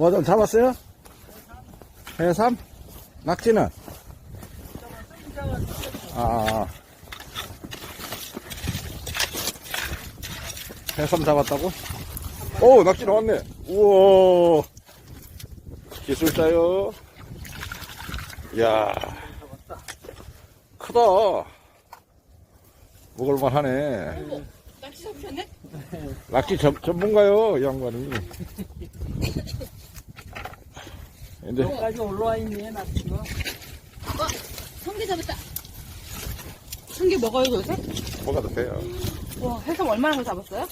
뭐 좀 잡았어요? 해삼? 낙지는? 아. 해삼 잡았다고? 오, 낙지 나왔네. 우와. 기술자요. 이야. 크다. 먹을만 하네. 낙지 잡혔네? 낙지 전, 전문가요, 이 양반이. 근데, 여기까지 올라와 있네, 나 지금. 성게 잡았다. 성게 먹어요, 요새? 뭐가 더 돼요? 와, 해삼 얼마나 더 잡았어요?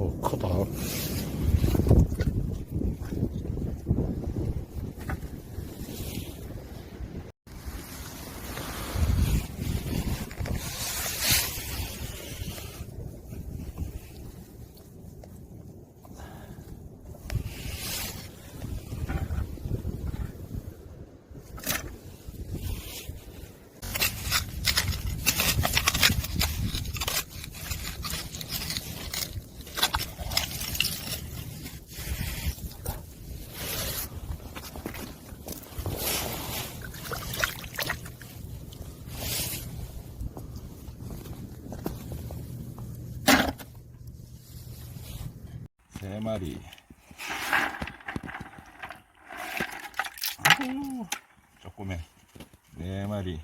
어, 크 마리. 아이고, 조그매. 네 마리.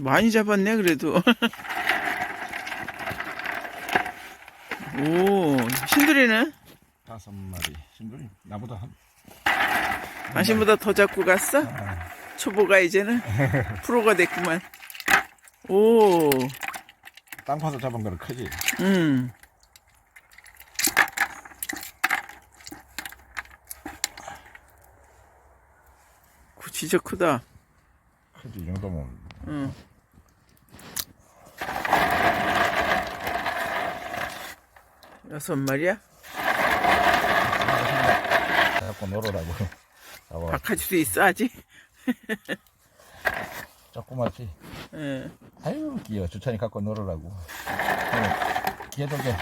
많이 잡았네, 그래도. 오, 신들이는? 다섯 마리. 신들이 나보다 한, 당신보다 더 잡고 갔어? 초보가 이제는 프로가 됐구만. 오, 땅 파서 잡은 거는 크지. 음. 진짜 크다. 크지, 이 정도면. 응. 여섯 마리야? 자꾸 놀으라고. 잡아. 박하지도 있어 아직. 조그맣지. 예. 아유, 귀여워. 주찬이 갖고 놀으라고. 개독에.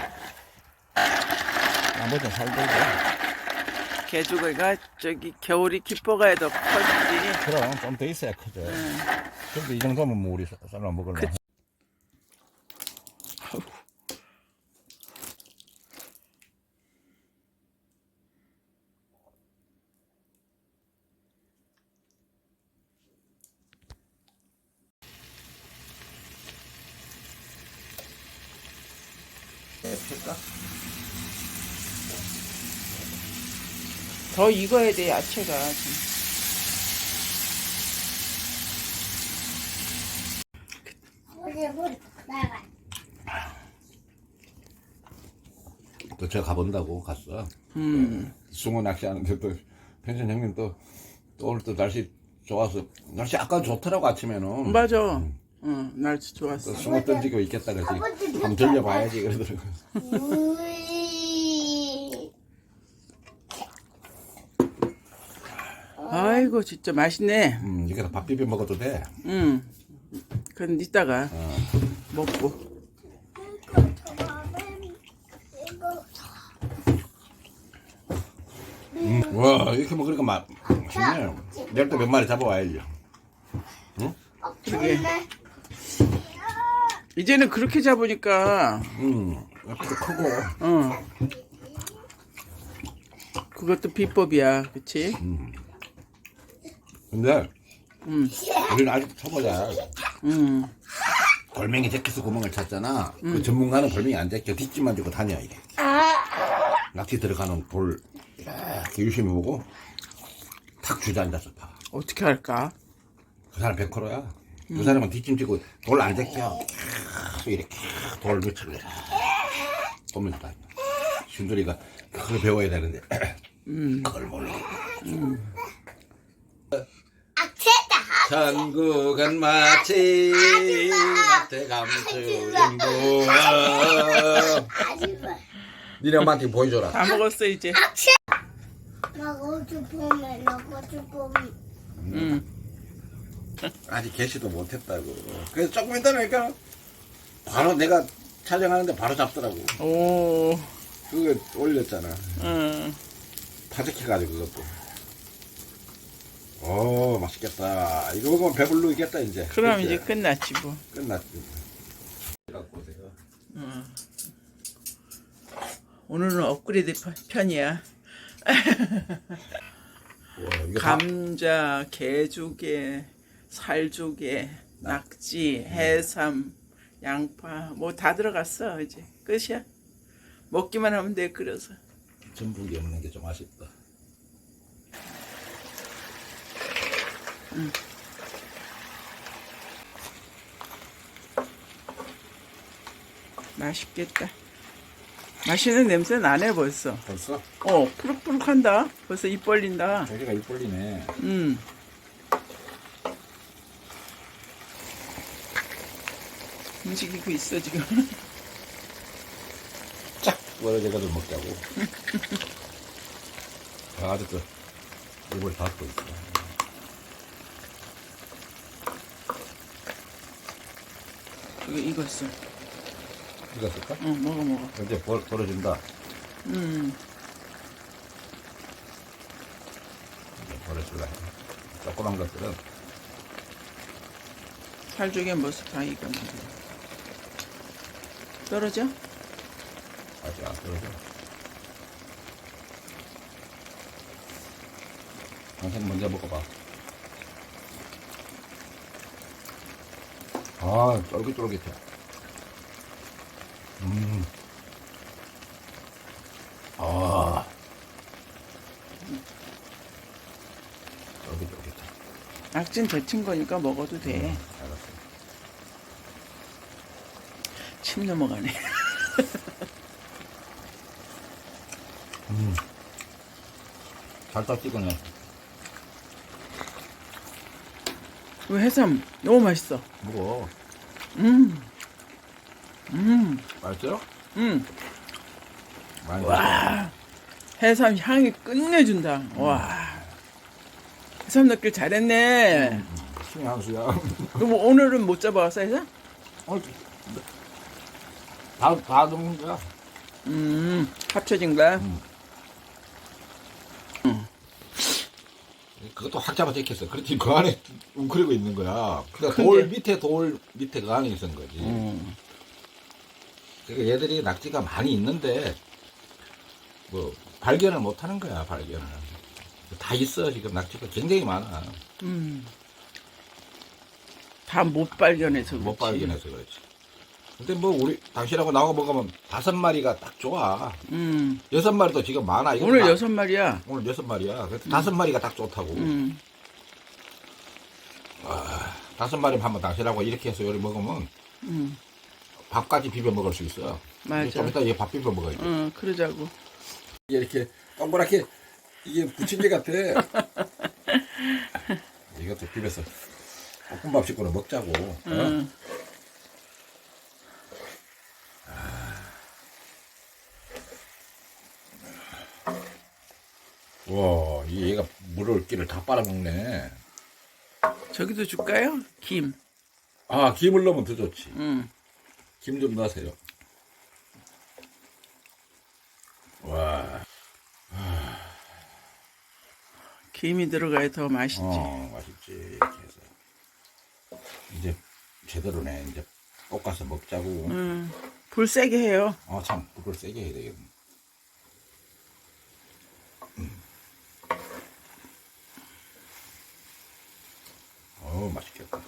나머지 살들고. 개조개가 저기 겨울이 깊어가야 더 커지지. 그럼 좀 더 있어야 크죠. 근데 이 정도면 뭐 우리 사람 먹을만. 해. 더 익어야 돼 야채가. 또저 가본다고 갔어. 음. 숭어 낚시하는데 또 펜션 형님 또, 또 오늘 또 날씨 좋아서 날씨 아까 좋더라고 아침에는. 맞아. 응, 날씨 좋았어. 또 숭어 던지고 있겠다 그지. 한번 들려봐야지 그러더라고. 아이고 진짜 맛있네. 음 이게 밥 비벼 먹어도 돼. 응. 그건 이따가 먹고. 음, 와 이렇게 먹으니까 맛 맛있네. 내일 또 몇 마리 잡아와야지. 그러게. 이제는 그렇게 잡으니까, 음 옆에도 크고. 어. 그것도 비법이야, 그치? 근데 음. 우리는 아직 초보자. 응. 돌멩이 제껴서 구멍을 찾잖아. 그 전문가는 돌멩이 안 제껴 뒷집만 주고 다녀 이게. 낚시 들어가는 돌 이렇게 유심히 보고 탁 주저앉아서 봐. 어떻게 할까? 그 사람 100%야. 그 사람은 뒷짐 지고 돌안 제껴. 이렇게 돌 밑을 보면서 다녀. 순돌이가 그걸 배워야 되는데 음. 그걸 몰라. 아 천국은 마치 마태 감추인부 아줌마. 니네 엄마한테 보여줘라. 다 먹었어 이제. 먹어줘 보면 먹어줘 보면. 음. 아직 개시도 못했다고. 그래서 조금 있다니까 바로 내가 촬영하는데 바로 잡더라고. 오. 그거 올렸잖아. 음. 파죽해가지고 그것도. 오 맛있겠다. 이거 먹으면 배불르겠다 이제. 그럼 그치? 이제 끝났지 뭐. 끝났지. 갖고 오세요. 오늘은 업그레이드 편- 편이야. 와, 이거 다- 감자, 개조개, 살조개, 낙지, 해삼, 양파 뭐 다 들어갔어 이제 끝이야. 먹기만 하면 돼 끓여서. 전복이 없는 게 좀 아쉽다. 맛있겠다. 맛있는 냄새 나네 벌써. 벌써? 어 푸룩푸룩한다. 벌써 입 벌린다. 고기가 입 벌리네. 음. 움직이고 있어 지금. 쫙 벌어져가지고 먹자고. 아, 아직도 입을 닫고 있어. 이거 익었어. 이거 쓸까? 어 먹어 먹어. 이제 벌, 벌어진다. 음. 이제 벌어질라 해. 조그만 것들은 살조개 모습 다 익었네. 떨어져? 아직 안 떨어져. 선생 먼저 먹어봐. 아, 쫄깃쫄깃해. 음. 아. 쫄깃쫄깃해. 낙진 데친 거니까 먹어도 돼. 알았어. 침 넘어가네. 음. 살짝 찍어내. 그 해삼 너무 맛있어. 먹어. 음. 음. 맛있어요? 음. 많이 와. 해삼 향이 끝내준다. 와. 해삼 넣길 잘했네. 신의 한 수야. 그럼 오늘은 못 잡아왔어 해삼? 어, 다, 다 넣는 거야. 음. 합쳐진 거야? 그것도 확 잡아 제꼈어. 그렇지, 그 안에 웅크리고 있는 거야. 그러니까 돌 밑에 돌 밑에 그 안에 있는 거지. 음. 그러니까 얘들이 낙지가 많이 있는데, 뭐, 발견을 못 하는 거야, 발견을. 다 있어, 지금 낙지가 굉장히 많아. 음. 다 못 발견해서 못 그렇지. 발견해서 그렇지. 근데 뭐, 우리, 당신하고 나하고 먹으면 다섯 마리가 딱 좋아. 음. 여섯 마리도 지금 많아. 이거 오늘 다- 여섯 마리야. 오늘 여섯 마리야. 그래서 다섯 마리가 딱 좋다고. 음. 다섯 마리 한번 당신하고 이렇게 해서 요리 먹으면 음. 밥까지 비벼 먹을 수 있어. 맞아. 좀 이따 이게 밥 비벼 먹어야지. 어, 그러자고. 이게 이렇게 동그랗게 이게 부침개 같아. 이것도 비벼서 볶음밥 식구로 먹자고. 어? 음. 와, 이 얘가 물을 끼를 다 빨아먹네. 저기도 줄까요? 김. 아, 김을 넣으면 더 좋지. 음. 김 좀 넣으세요. 와, 김이 들어가야 더 맛있지. 어, 맛있지. 이렇게 해서. 이제 제대로네. 이제 볶아서 먹자고. 음. 불 세게 해요. 아, 참, 불을 세게 해야 되겠네. 어우, 맛있겠다.